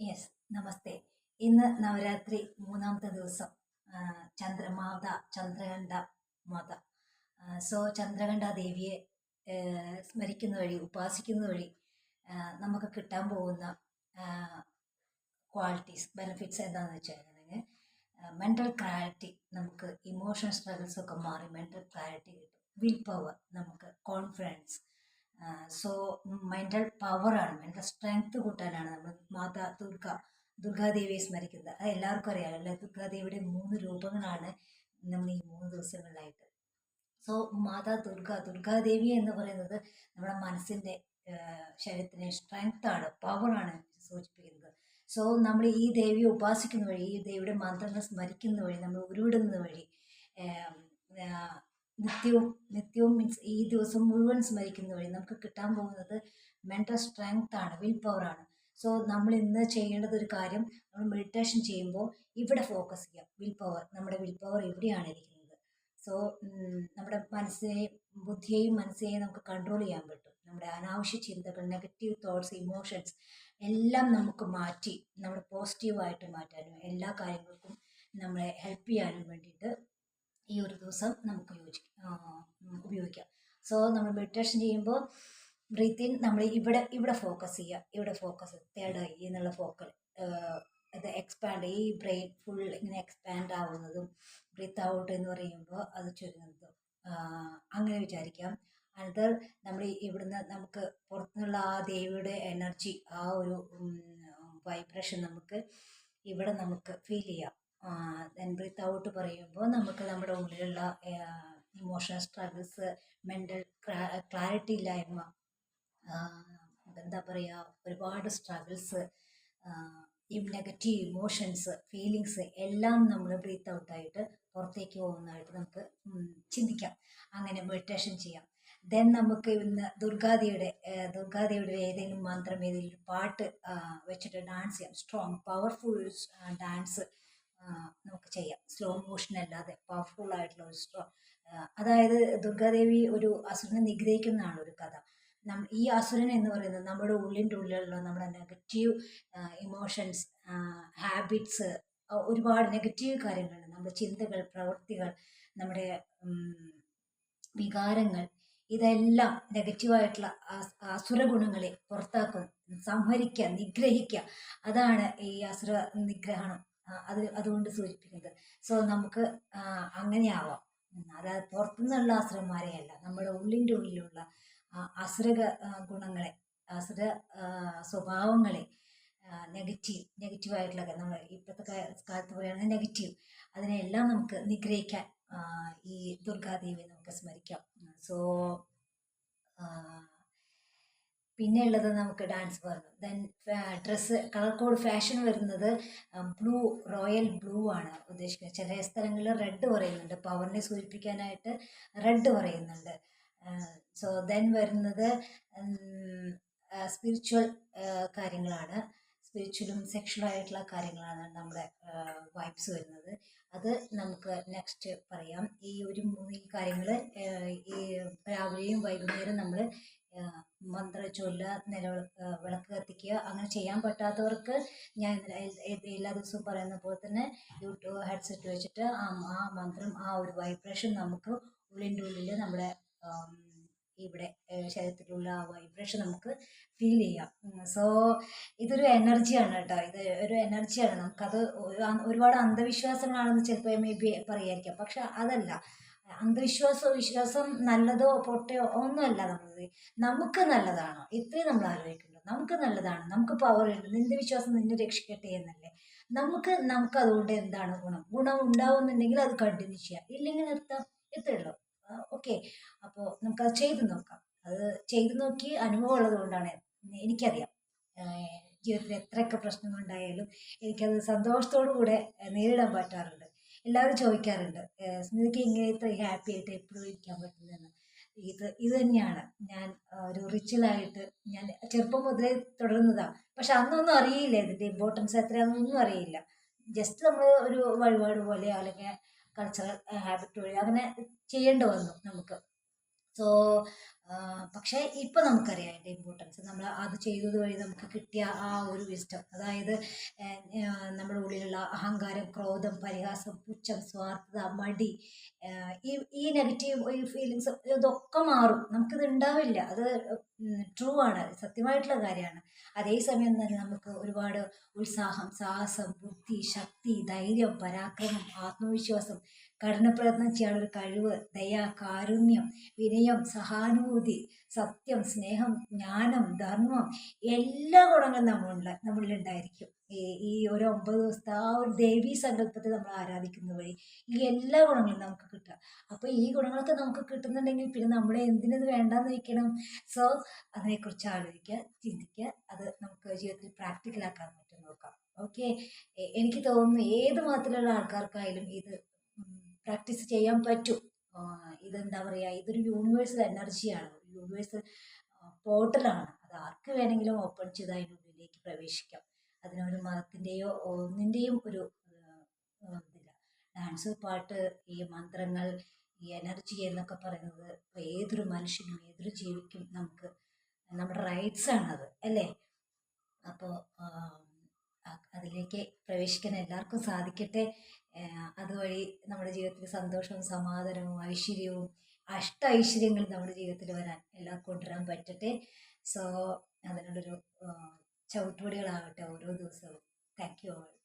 Yes നമസ്തേ. ഇന്ന് നവരാത്രി മൂന്നാമത്തെ ദിവസം. ചന്ദ്രമാത ചന്ദ്രകണ്ഠ മാത. സോ ചന്ദ്രകണ്ഠ ദേവിയെ സ്മരിക്കുന്ന വഴി ഉപാസിക്കുന്ന വഴി നമുക്ക് കിട്ടാൻ പോകുന്ന ക്വാളിറ്റീസ് ബെനിഫിറ്റ്സ് എന്താണെന്ന് വെച്ചാൽ മെന്റൽ ക്ലാരിറ്റി നമുക്ക് ഇമോഷണൽ സ്ട്രഗിൾസ് ഒക്കെ മാറി മെന്റൽ ക്ലാരിറ്റി കിട്ടും. വിൽ പവർ നമുക്ക് കോൺഫിഡൻസ് സോ മെന്റൽ പവറാണ് മെന്റൽ സ്ട്രെങ്ത് കൂട്ടാനാണ് നമ്മൾ മാതാ ദുർഗ ദുർഗാദേവിയെ സ്മരിക്കുന്നത്. അത് എല്ലാവർക്കും അറിയാമല്ലോ ദുർഗാദേവിയുടെ മൂന്ന് രൂപങ്ങളാണ് നമ്മൾ ഈ മൂന്ന് ദിവസങ്ങളിലായിട്ട്. സോ മാതാ ദുർഗ ദുർഗാദേവി എന്ന് പറയുന്നത് നമ്മുടെ മനസ്സിന്റെ ശരീരത്തിന് സ്ട്രെങ്ത്താണ് പവറാണ് സൂചിപ്പിക്കുന്നത്. സോ നമ്മൾ ഈ ദേവിയെ ഉപാസിക്കുന്ന വഴി ഈ ദേവിയുടെ മന്ത്രങ്ങൾ സ്മരിക്കുന്ന വഴി നമ്മൾ ഉരുവിടുന്നത് വഴി നിത്യവും നിത്യവും മീൻസ് ഈ ദിവസം മുഴുവൻ സ്മരിക്കുന്ന വഴി നമുക്ക് കിട്ടാൻ പോകുന്നത് മെന്റൽ സ്ട്രെങ്ത് ആണ് വിൽ പവറാണ് സോ നമ്മൾ ഇന്ന് ചെയ്യേണ്ടത് ഒരു കാര്യം നമ്മൾ മെഡിറ്റേഷൻ ചെയ്യുമ്പോൾ ഇവിടെ ഫോക്കസ് ചെയ്യാം. വിൽ പവർ നമ്മുടെ വിൽ പവർ എവിടെയാണ് ഇരിക്കുന്നത്? സോ നമ്മുടെ മനസ്സിനെയും ബുദ്ധിയെയും മനസ്സിനെയും നമുക്ക് കൺട്രോൾ ചെയ്യാൻ പറ്റും. നമ്മുടെ അനാവശ്യ ചിന്തകൾ നെഗറ്റീവ് തോട്ട്സ് ഇമോഷൻസ് എല്ലാം നമുക്ക് മാറ്റി നമ്മൾ പോസിറ്റീവായിട്ട് മാറ്റാനും എല്ലാ കാര്യങ്ങൾക്കും നമ്മളെ ഹെൽപ്പ് ചെയ്യാനും വേണ്ടിയിട്ട് ഈ ഒരു ദിവസം നമുക്ക് ഉപയോഗിക്കാം. സോ നമ്മൾ മെഡിറ്റേഷൻ ചെയ്യുമ്പോൾ ബ്രീത്ത് ഇൻ നമ്മൾ ഇവിടെ ഇവിടെ ഫോക്കസ് ചെയ്യുക. ഇവിടെ ഫോക്കസ് തേർഡ് ഐ എന്നുള്ള ഫോക്കൽ ഇത് എക്സ്പാൻഡ് ഈ ബ്രെയിൻ ഫുൾ ഇങ്ങനെ എക്സ്പാൻഡ് ആവുന്നതും ബ്രീത്ത് ഔട്ട് എന്ന് പറയുമ്പോൾ അത് ചുരുങ്ങുന്നതും അങ്ങനെ വിചാരിക്കാം. അനന്തർ നമ്മൾ ഇവിടുന്ന് നമുക്ക് പുറത്തുനിന്നുള്ള ആ ദേവിയുടെ എനർജി ആ ഒരു വൈബ്രേഷൻ നമുക്ക് ഇവിടെ നമുക്ക് ഫീൽ ചെയ്യാം. ദെൻ ബ്രീത്ത് ഔട്ട് പറയുമ്പോൾ നമുക്ക് നമ്മുടെ ഉള്ളിലുള്ള ഇമോഷണൽ സ്ട്രഗിൾസ് മെന്റൽ ക്ലാരിറ്റി ഇല്ലായ്മ എന്താ പറയുക ഒരുപാട് സ്ട്രഗിൾസ് ഈ നെഗറ്റീവ് ഇമോഷൻസ് ഫീലിങ്സ് എല്ലാം നമ്മൾ ബ്രീത്ത് ഔട്ടായിട്ട് പുറത്തേക്ക് പോകുന്നതായിട്ട് നമുക്ക് ചിന്തിക്കാം. അങ്ങനെ മെഡിറ്റേഷൻ ചെയ്യാം. ദെൻ നമുക്ക് ഇന്ന് ദുർഗാദിയുടെ ദുർഗാദിയുടെ ഏതെങ്കിലും മന്ത്രം ഏതെങ്കിലും പാട്ട് വെച്ചിട്ട് ഡാൻസ് ചെയ്യാം. സ്ട്രോങ് പവർഫുൾ ഡാൻസ് നമുക്ക് ചെയ്യാം. സ്ലോ മോഷൻ അല്ലാതെ പവർഫുൾ ആയിട്ടുള്ള ഒരു സ്ട്രോ അതായത് ദുർഗാദേവി ഒരു അസുരനെ നിഗ്രഹിക്കുന്നതാണ് ഒരു കഥ. ഈ അസുരൻ എന്ന് പറയുന്നത് നമ്മുടെ ഉള്ളിന്റെ ഉള്ളിലുള്ള നമ്മുടെ നെഗറ്റീവ് ഇമോഷൻസ് ഹാബിറ്റ്സ് ഒരുപാട് നെഗറ്റീവ് കാര്യങ്ങൾ നമ്മുടെ ചിന്തകൾ പ്രവൃത്തികൾ നമ്മുടെ വികാരങ്ങൾ ഇതെല്ലാം നെഗറ്റീവായിട്ടുള്ള അസുര ഗുണങ്ങളെ പുറത്താക്കും. സംഹരിക്കുക നിഗ്രഹിക്കുക. അതാണ് ഈ അസുര നിഗ്രഹണം. അത് അതുകൊണ്ട് സൂചിപ്പിക്കുന്നത്. സോ നമുക്ക് അങ്ങനെയാവാം. അതായത് പുറത്തുനിന്നുള്ള അസുരന്മാരെയല്ല നമ്മുടെ ഉള്ളിന്റെ ഉള്ളിലുള്ള അസുര ഗുണങ്ങളെ അസുര സ്വഭാവങ്ങളെ നെഗറ്റീവ് നെഗറ്റീവായിട്ടുള്ള നമ്മൾ ഇപ്പോഴത്തെ കാലത്ത് പറയുകയാണെങ്കിൽ നെഗറ്റീവ് അതിനെല്ലാം നമുക്ക് നിഗ്രഹിക്കാൻ ഈ ദുർഗാദേവിയെ നമുക്ക് സ്മരിക്കാം. സോ പിന്നെ ഉള്ളത് നമുക്ക് ഡാൻസ് പറഞ്ഞു. Then dress colour code fashion വരുന്നത് ബ്ലൂ റോയൽ ബ്ലൂ ആണ് ഉദ്ദേശിക്കുന്നത്. ചില സ്ഥലങ്ങളിൽ റെഡ് പറയുന്നുണ്ട്. പവറിനെ സൂചിപ്പിക്കാനായിട്ട് റെഡ് പറയുന്നുണ്ട്. സോ ദെൻ വരുന്നത് സ്പിരിച്വൽ കാര്യങ്ങളാണ്. സ്പിരിച്വലും സെക്ഷലും ആയിട്ടുള്ള കാര്യങ്ങളാണ് നമ്മുടെ വൈബ്സ് വരുന്നത്. അത് നമുക്ക് നെക്സ്റ്റ് പറയാം. ഈ ഒരു മൂന്ന് കാര്യങ്ങൾ ഈ രാവിലെയും വൈകുന്നേരം നമ്മൾ മന്ത്ര ചൊല്ല നില വിളക്ക് കത്തിക്കുക അങ്ങനെ ചെയ്യാൻ പറ്റാത്തവർക്ക് ഞാൻ എല്ലാ ദിവസവും പറയുന്ന പോലെ തന്നെ യൂട്യൂബ് ഹെഡ്സെറ്റ് വെച്ചിട്ട് ആ മന്ത്രം ആ ഒരു വൈബ്രേഷൻ നമുക്ക് ഉള്ളിന്റെ ഉള്ളിൽ നമ്മുടെ ഇവിടെ ശരീരത്തിലുള്ള ആ വൈബ്രേഷൻ നമുക്ക് ഫീൽ ചെയ്യാം. സോ ഇതൊരു എനർജിയാണ് കേട്ടോ. ഇത് ഒരു എനർജിയാണ് നമുക്കത് ഒരുപാട് അന്ധവിശ്വാസങ്ങളാണെന്ന് ചിലപ്പോൾ മേ ബി പറയായിരിക്കാം. പക്ഷെ അതല്ല. അന്ധവിശ്വാസോ വിശ്വാസം നല്ലതോ പൊട്ടയോ ഒന്നുമല്ല നമ്മളത് നമുക്ക് നല്ലതാണോ? ഇത്രയും നമ്മൾ ആലോചിക്കുന്നത് നമുക്ക് നല്ലതാണ്. നമുക്ക് പവർ ഉണ്ട്. നിന്റെ വിശ്വാസം നിന്നെ രക്ഷിക്കട്ടെ എന്നല്ലേ. നമുക്ക് നമുക്ക് അതുകൊണ്ട് എന്താണ് ഗുണം? ഗുണം ഉണ്ടാവുന്നുണ്ടെങ്കിൽ അത് കണ്ടിന്യൂ ചെയ്യാം. ഇല്ലെങ്കിൽ നിർത്താം. ഇത്രയേ ഉള്ളൂ. ഓക്കെ. അപ്പോൾ നമുക്കത് ചെയ്തു നോക്കാം. അത് ചെയ്തു നോക്കി അനുഭവം ഉള്ളത് കൊണ്ടാണ് എനിക്കറിയാം. ജീവിതത്തിൽ എത്രയൊക്കെ പ്രശ്നങ്ങളുണ്ടായാലും എനിക്കത് സന്തോഷത്തോടു കൂടെ നേരിടാൻ പറ്റാറുണ്ട്. എല്ലാവരും ചോദിക്കാറുണ്ട് സ്മിതയ്ക്ക് ഇങ്ങനെ ഇത്ര ഹാപ്പി ആയിട്ട് എപ്പോഴും ഇരിക്കാൻ പറ്റുന്നതെന്ന്? ഇത് ഇത് തന്നെയാണ്. ഞാൻ ഒരു റിച്വലായിട്ട് ഞാൻ ചെറുപ്പം മുതലേ തുടരുന്നതാണ് പക്ഷെ അന്നൊന്നും അറിയില്ല ഇതിന്റെ ഇമ്പോർട്ടൻസ് എത്രയാണെന്നൊന്നും അറിയില്ല. ജസ്റ്റ് നമ്മൾ ഒരു വഴിപാട് പോലെ അല്ലെങ്കിൽ കൾച്ചറൽ ഹാബിറ്റ് വഴി അങ്ങനെ ചെയ്യേണ്ടി വന്നു നമുക്ക്. സോ പക്ഷേ ഇപ്പം നമുക്കറിയാം അതിന്റെ ഇമ്പോർട്ടൻസ് നമ്മൾ അത് ചെയ്തത് വഴി നമുക്ക് കിട്ടിയ ആ ഒരു വിസ്റ്റം അതായത് നമ്മുടെ ഉള്ളിലുള്ള അഹങ്കാരം ക്രോധം പരിഹാസം പുച്ഛം സ്വാർത്ഥത മടി ഈ ഈ നെഗറ്റീവ് ഈ ഫീലിങ്സ് ഇതൊക്കെ മാറും. നമുക്കിത് ഉണ്ടാവില്ല. അത് ട്രൂ ആണ്. സത്യമായിട്ടുള്ള കാര്യമാണ്. അതേസമയം തന്നെ നമുക്ക് ഒരുപാട് ഉത്സാഹം സാഹസം ബുദ്ധി ശക്തി ധൈര്യം പരാക്രമം ആത്മവിശ്വാസം കഠിനപ്രയത്നം ചെയ്യാനുള്ള കഴിവ് ദയ കാരുണ്യം വിനയം സഹാനുഭൂതി സത്യം സ്നേഹം ജ്ഞാനം ധർമ്മം എല്ലാ ഗുണങ്ങളും നമ്മളുണ്ട് നമ്മളിലുണ്ടായിരിക്കും. ഈ ഈ ഒരു ഒമ്പത് ദിവസത്തെ ആ ഒരു ദേവീ സങ്കല്പത്തെ നമ്മൾ ആരാധിക്കുന്ന വഴി ഈ എല്ലാ ഗുണങ്ങളും നമുക്ക് കിട്ടുക. അപ്പോൾ ഈ ഗുണങ്ങളൊക്കെ നമുക്ക് കിട്ടുന്നുണ്ടെങ്കിൽ പിന്നെ നമ്മളെ എന്തിനത് വേണ്ടാന്ന് വെക്കണം? സോ അതിനെക്കുറിച്ച് ആലോചിക്കുക ചിന്തിക്കുക. അത് നമുക്ക് ജീവിതത്തിൽ പ്രാക്ടിക്കലാക്കാൻ പറ്റും നോക്കാം. ഓക്കെ എനിക്ക് തോന്നുന്നു ഏത് മതത്തിലുള്ള ആൾക്കാർക്കായാലും ഇത് പ്രാക്ടീസ് ചെയ്യാൻ പറ്റും. ഇതെന്താ പറയുക ഇതൊരു യൂണിവേഴ്സൽ എനർജിയാണ് യൂണിവേഴ്സൽ പോർട്ടലാണ് അത് ആർക്ക് വേണമെങ്കിലും ഓപ്പൺ ചെയ്ത് അതിന്റെ ഉള്ളിലേക്ക് പ്രവേശിക്കാം. അതിനൊരു മതത്തിന്റെയോ ഒന്നിന്റെയും ഒരു ഇതില്ല. ഡാൻസ് പാട്ട് ഈ മന്ത്രങ്ങൾ ഈ എനർജി എന്നൊക്കെ പറയുന്നത് ഏതൊരു മനുഷ്യനും ഏതൊരു ജീവിക്കും നമുക്ക് നമ്മുടെ റൈറ്റ്സ് ആണത് അല്ലേ? അപ്പോൾ അതിലേക്ക് പ്രവേശിക്കാൻ എല്ലാവർക്കും സാധിക്കട്ടെ. അതുവഴി നമ്മുടെ ജീവിതത്തിൽ സന്തോഷവും സമാധാനവും ഐശ്വര്യവും അഷ്ട ഐശ്വര്യങ്ങൾ നമ്മുടെ ജീവിതത്തിൽ വരാൻ എല്ലാം കൊണ്ടുവരാൻ പറ്റട്ടെ. സോ അതിനുള്ളൊരു ചവിട്ടുപടികളാവട്ടെ ഓരോ ദിവസവും. Thank you all